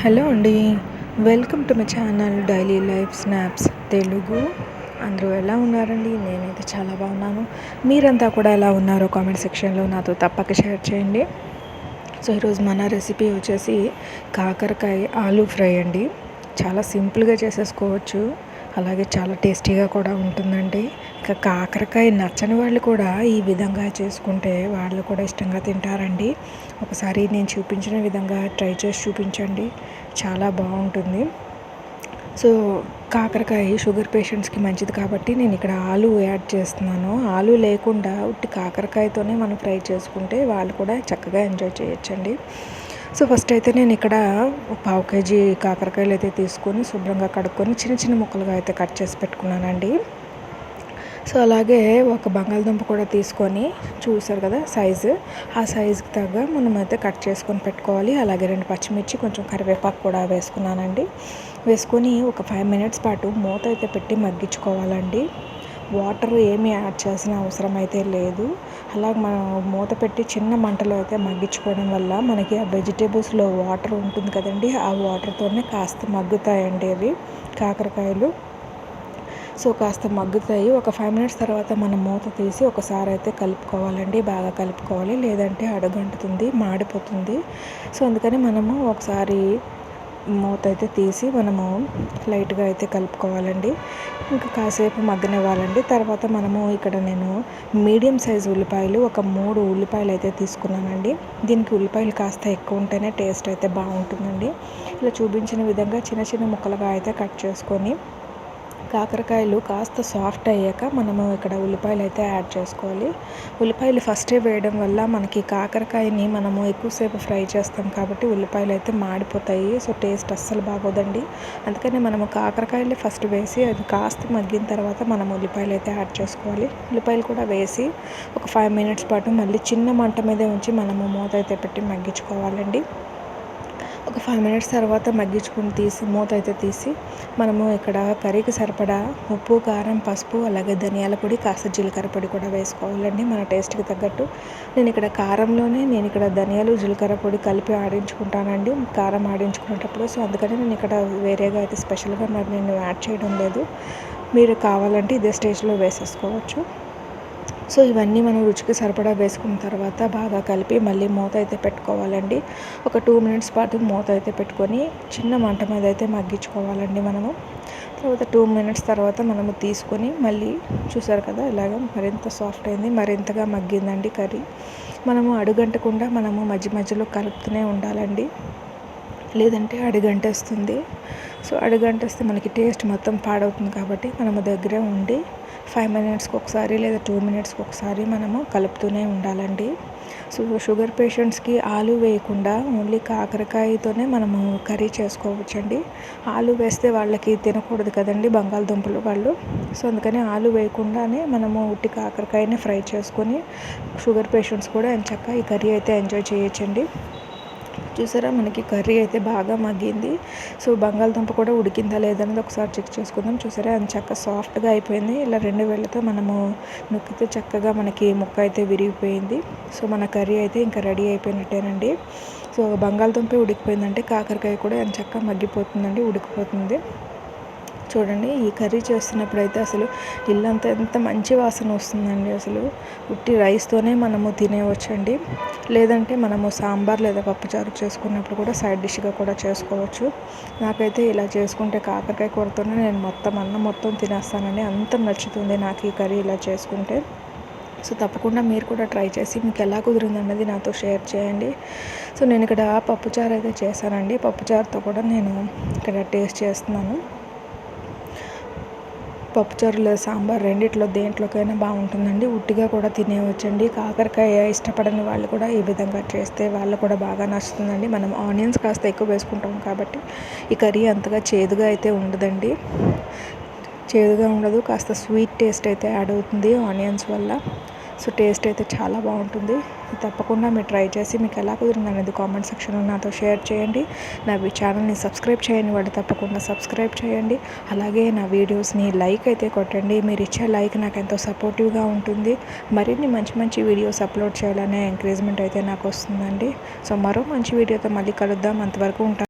Hello అండి. Welcome to my channel daily life snaps Telugu. అందరూ ఎలా ఉన్నారండి? నేనైతే చాలా బాగున్నాను. మీరంతా కూడా ఎలా ఉన్నారో కామెంట్ సెక్షన్లో నాతో తప్పక షేర్ చేయండి. సో ఈరోజు మన రెసిపీ వచ్చేసి కాకరకాయ ఆలూ ఫ్రై అండి. చాలా సింపుల్గా చేసేసుకోవచ్చు. అలాగే చాలా టేస్టీగా కూడా ఉంటుందండి. ఇక కాకరకాయ నచ్చని వాళ్ళు కూడా ఈ విధంగా చేసుకుంటే వాళ్ళు కూడా ఇష్టంగా తింటారండి. ఒకసారి నేను చూపించిన విధంగా ట్రై చేసి చూపించండి. చాలా బాగుంటుంది. సో కాకరకాయ షుగర్ పేషెంట్స్కి మంచిది కాబట్టి నేను ఇక్కడ ఆలు యాడ్ చేస్తున్నాను. ఆలు లేకుండా ఉట్టి కాకరకాయతోనే మనం ఫ్రై చేసుకుంటే వాళ్ళు కూడా చక్కగా ఎంజాయ్ చేయొచ్చండి. సో ఫస్ట్ అయితే నేను ఇక్కడ పావు కేజీ కాకరకాయలు అయితే తీసుకొని శుభ్రంగా కడుక్కొని చిన్న చిన్న ముక్కలుగా అయితే కట్ చేసి పెట్టుకున్నానండి. సో అలాగే ఒక బంగాళదుంప కూడా తీసుకొని చూసారు కదా సైజు. ఆ సైజుకి తగ్గ మనం అయితే కట్ చేసుకొని పెట్టుకోవాలి. అలాగే రెండు పచ్చిమిర్చి కొంచెం కరివేపాకు కూడా వేసుకున్నానండి. వేసుకొని ఒక ఫైవ్ మినిట్స్ పాటు మూత అయితే పెట్టి మగ్గించుకోవాలండి. వాటర్ ఏమీ యాడ్ చేసిన అవసరం అయితే లేదు. అలాగే మనం మూత పెట్టి చిన్న మంటలో అయితే మగ్గించుకోవడం వల్ల మనకి ఆ వెజిటేబుల్స్లో వాటర్ ఉంటుంది కదండి ఆ వాటర్తోనే కాస్త మగ్గుతాయండి అవి కాకరకాయలు. సో కాస్త మగ్గుతాయి. ఒక ఫైవ్ మినిట్స్ తర్వాత మనం మూత తీసి ఒకసారి అయితే కలుపుకోవాలండి బాగా కలుపుకోవాలి. లేదంటే అడుగంటుతుంది మాడిపోతుంది. సో అందుకని మనము ఒకసారి మూత అయితే తీసి మనము లైట్గా అయితే కలుపుకోవాలండి. ఇంకా కాసేపు మగ్గనివ్వాలండి. తర్వాత మనము ఇక్కడ నేను మీడియం సైజు ఉల్లిపాయలు ఒక మూడు ఉల్లిపాయలు అయితే తీసుకున్నానండి. దీనికి ఉల్లిపాయలు కాస్త ఎక్కువ ఉంటేనే టేస్ట్ అయితే బాగుంటుందండి. ఇలా చూపించిన విధంగా చిన్న చిన్న ముక్కలుగా అయితే కట్ చేసుకొని కాకరకాయలు కాస్త సాఫ్ట్ అయ్యాక మనము ఇక్కడ ఉల్లిపాయలు అయితే యాడ్ చేసుకోవాలి. ఉల్లిపాయలు ఫస్టే వేయడం వల్ల మనకి కాకరకాయని మనము ఎక్కువసేపు ఫ్రై చేస్తాం కాబట్టి ఉల్లిపాయలు అయితే మాడిపోతాయి. సో టేస్ట్ అస్సలు బాగోదండి. అందుకని మనము కాకరకాయలు ఫస్ట్ వేసి అది కాస్త మగ్గిన తర్వాత మనం ఉల్లిపాయలు అయితే యాడ్ చేసుకోవాలి. ఉల్లిపాయలు కూడా వేసి ఒక ఫైవ్ మినిట్స్ పాటు మళ్ళీ చిన్న మంట మీదే ఉంచి మనము మూత అయితే పెట్టి మగ్గించుకోవాలండి. ఒక ఫైవ్ మినిట్స్ తర్వాత మగ్గించుకుని తీసి మూత అయితే తీసి మనము ఇక్కడ కర్రీకి సరిపడా ఉప్పు కారం పసుపు అలాగే ధనియాల పొడి కాస్త జీలకర్ర పొడి కూడా వేసుకోవాలండి మన టేస్ట్కి తగ్గట్టు. నేను ఇక్కడ కారంలోనే నేను ఇక్కడ ధనియాలు జీలకర్ర పొడి కలిపి ఆడించుకుంటానండి. కారం ఆడించుకునేటప్పుడు సో అందుకని నేను ఇక్కడ వేరేగా అయితే స్పెషల్గా మరి నేను యాడ్ చేయడం లేదు. మీరు కావాలంటే ఇదే స్టేజ్లో వేసేసుకోవచ్చు. సో ఇవన్నీ మనం రుచికి సరిపడా వేసుకున్న తర్వాత బాగా కలిపి మళ్ళీ మూత అయితే పెట్టుకోవాలండి. ఒక టూ మినిట్స్ పాటు మూత అయితే పెట్టుకొని చిన్న మంట మీద అయితే మగ్గించుకోవాలండి మనము. తర్వాత టూ మినిట్స్ తర్వాత మనము తీసుకొని మళ్ళీ చూసారు కదా ఇలాగ మరింత సాఫ్ట్ అయింది మరింతగా మగ్గిందండి కర్రీ. మనము అడుగంటకుండా మనము మధ్య మధ్యలో కలుపుతూనే ఉండాలండి. లేదంటే అడుగంటేస్తుంది. సో అడుగంటేస్తే మనకి టేస్ట్ మొత్తం పాడవుతుంది కాబట్టి మనము దగ్గరే ఉండి ఫైవ్ మినిట్స్కి ఒకసారి లేదా టూ మినిట్స్కి ఒకసారి మనము కలుపుతూనే ఉండాలండి. సో షుగర్ పేషెంట్స్కి ఆలు వేయకుండా ఓన్లీ కాకరకాయతోనే మనము కర్రీ చేసుకోవచ్చండి. ఆలు వేస్తే వాళ్ళకి తినకూడదు కదండి బంగాళదుంపలు వాళ్ళు. సో అందుకని ఆలు వేయకుండానే మనము ఉట్టి కాకరకాయని ఫ్రై చేసుకొని షుగర్ పేషెంట్స్ కూడా ఎంచక్క ఈ కర్రీ అయితే ఎంజాయ్ చేయొచ్చండి. చూసారా? మనకి కర్రీ అయితే బాగా మగ్గింది. సో బంగాళదుంప కూడా ఉడికిందా లేదన్నది ఒకసారి చెక్ చేసుకుందాం. చూసారా? అది చక్క సాఫ్ట్గా అయిపోయింది. ఇలా రెండు వేళ్ళతో మనము నొక్కితే చక్కగా మనకి ముక్క అయితే విరిగిపోయింది. సో మన కర్రీ అయితే ఇంకా రెడీ అయిపోయినట్టేనండి. సో బంగాళదుంప ఉడికిపోయిందంటే కాకరకాయ కూడా చక్కగా మగ్గిపోతుందండి ఉడికిపోతుంది. చూడండి ఈ కర్రీ చేస్తున్నప్పుడు అయితే అసలు ఇల్లంతా ఎంత మంచి వాసన వస్తుందండి అసలు. ఉట్టి రైస్తోనే మనము తినేవచ్చండి. లేదంటే మనము సాంబార్ లేదా పప్పుచారు చేసుకున్నప్పుడు కూడా సైడ్ డిష్గా కూడా చేసుకోవచ్చు. నాకైతే ఇలా చేసుకుంటే కాకరకాయ కూరతోనే నేను మొత్తం అన్నం మొత్తం తినేస్తానండి. అంత నచ్చుతుంది నాకు ఈ కర్రీ ఇలా చేసుకుంటే. సో తప్పకుండా మీరు కూడా ట్రై చేసి మీకు ఎలా కుదిరింది అన్నది నాతో షేర్ చేయండి. సో నేను ఇక్కడ పప్పుచారు అయితే చేశానండి. పప్పుచారుతో కూడా నేను ఇక్కడ టేస్ట్ చేస్తున్నాను. పప్పుచారులు సాంబార్ రెండిట్లో దేంట్లోకైనా బాగుంటుందండి. ఉట్టిగా కూడా తినేవచ్చండి కాకరకాయ ఇష్టపడని వాళ్ళు కూడా ఈ విధంగా చేస్తే వాళ్ళు కూడా బాగా నచ్చుతుందండి. మనం ఆనియన్స్ కాస్త ఎక్కువ వేసుకుంటాం కాబట్టి ఈ కర్రీ అంతగా చేదుగా అయితే ఉండదండి. చేదుగా ఉండదు. కాస్త స్వీట్ టేస్ట్ అయితే యాడ్ అవుతుంది ఆనియన్స్ వల్ల. సో టేస్ట్ అయితే చాలా బాగుంటుంది. తప్పకుండా మీరు ట్రై చేసి మీకు ఎలా కుదిరింది అనేది కామెంట్ సెక్షన్లో నాతో షేర్ చేయండి. నా ఛానల్ని సబ్స్క్రైబ్ చేయండి వాళ్ళు తప్పకుండా సబ్స్క్రైబ్ చేయండి. అలాగే నా వీడియోస్ని లైక్ అయితే కొట్టండి. మీరు ఇచ్చే లైక్ నాకు ఎంతో సపోర్టివ్గా ఉంటుంది. మరిన్ని మంచి మంచి వీడియోస్ అప్లోడ్ చేయాలనే ఎంకరేజ్మెంట్ అయితే నాకు వస్తుందండి. సో మరో మంచి వీడియోతో మళ్ళీ కలుద్దాం. అంతవరకు ఉంటాను